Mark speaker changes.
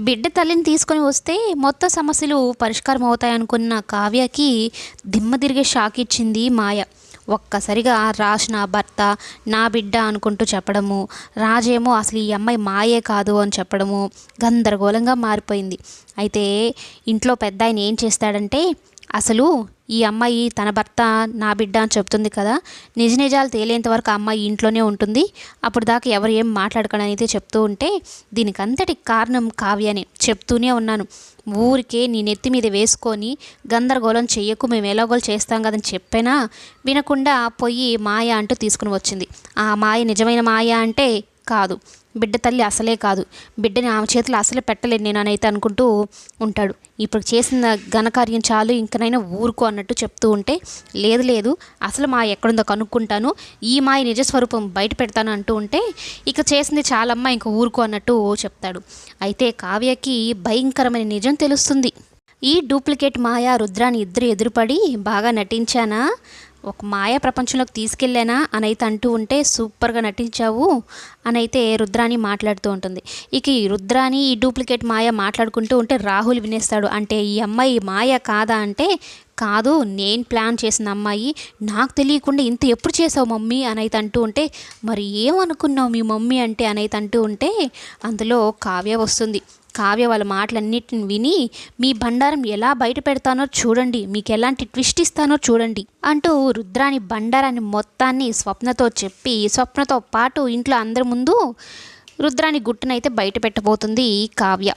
Speaker 1: బిడ్డ తల్లిని తీసుకొని వస్తే మొత్తం సమస్యలు పరిష్కారం అవుతాయనుకున్న కావ్యకి దిమ్మ తిరిగే షాక్ ఇచ్చింది మాయ. ఒక్కసారిగా రాజ్ నా భర్త నా బిడ్డ అనుకుంటూ చెప్పడము. రాజేమో అసలు ఈ అమ్మాయి మాయే కాదు అని చెప్పడము. గందరగోళంగా మారిపోయింది. అయితే ఇంట్లో పెద్ద ఆయన ఏం చేస్తాడంటే అసలు ఈ అమ్మాయి తన భర్త నా బిడ్డ అని చెప్తుంది కదా నిజ నిజాలు తేలేంత వరకు అమ్మాయి ఇంట్లోనే ఉంటుంది. అప్పుడు దాకా ఎవరు ఏం మాట్లాడకని అయితే చెప్తూ ఉంటే దీనికంతటి కారణం కావ్యనే చెప్తూనే ఉన్నాను. ఊరికే నీ నెత్తి మీద వేసుకొని గందరగోళం చెయ్యకు మేము ఎలాగోలు చేస్తాం కదని చెప్పినా వినకుండా పొయ్యి మాయ అంటూ తీసుకుని వచ్చింది. ఆ మాయ నిజమైన మాయ అంటే కాదు. బిడ్డ తల్లి అసలే కాదు. బిడ్డని ఆమె చేతిలో అసలే పెట్టలేను నేను అనైతే అనుకుంటూ ఉంటాడు. ఇప్పుడు చేసిన ఘనకార్యం చాలు ఇంకనైనా ఊరుకో అన్నట్టు చెప్తూ ఉంటే లేదు లేదు అసలు మా ఎక్కడుందో కనుక్కుంటాను ఈ మాయ నిజస్వరూపం బయట పెడతాను అంటూ ఉంటే ఇక చేసింది చాలమ్మా ఇంక ఊరుకో అన్నట్టు చెప్తాడు. అయితే కావ్యకి భయంకరమైన నిజం తెలుస్తుంది. ఈ డూప్లికేట్ మాయా రుద్రాని ఇద్దరు ఎదురుపడి బాగా నటించానా? ఒక మాయ ప్రపంచంలోకి తీసుకెళ్ళానా? అని అయితే అంటూ ఉంటే సూపర్గా నటించావు. అని అయితే రుద్రాని మాట్లాడుతూ ఉంటుంది. ఇక ఈ రుద్రాని ఈ డూప్లికేట్ మాయ మాట్లాడుకుంటూ ఉంటే రాహుల్ వినేస్తాడు. అంటే ఈ అమ్మాయి మాయ కాదా అంటే కాదు నేను ప్లాన్ చేసిన అమ్మాయి నాకు తెలియకుండా ఇంత ఎప్పుడు చేసావు మమ్మీ? అని అయితే అంటూ ఉంటే మరి ఏమనుకున్నావు మీ మమ్మీ అంటే? అనైతే అంటూ ఉంటే అందులో కావ్య వస్తుంది. కావ్య వాళ్ళ మాటలన్నిటిని విని మీ బండారం ఎలా బయట పెడతానో చూడండి మీకు ఎలాంటి ట్విస్ట్ ఇస్తానో చూడండి అంటూ రుద్రాని బండారాన్ని మొత్తాన్ని స్వప్నతో చెప్పి స్వప్నతో పాటు ఇంట్లో అందరి ముందు రుద్రాని గుట్టునైతే బయట పెట్టబోతుంది కావ్య.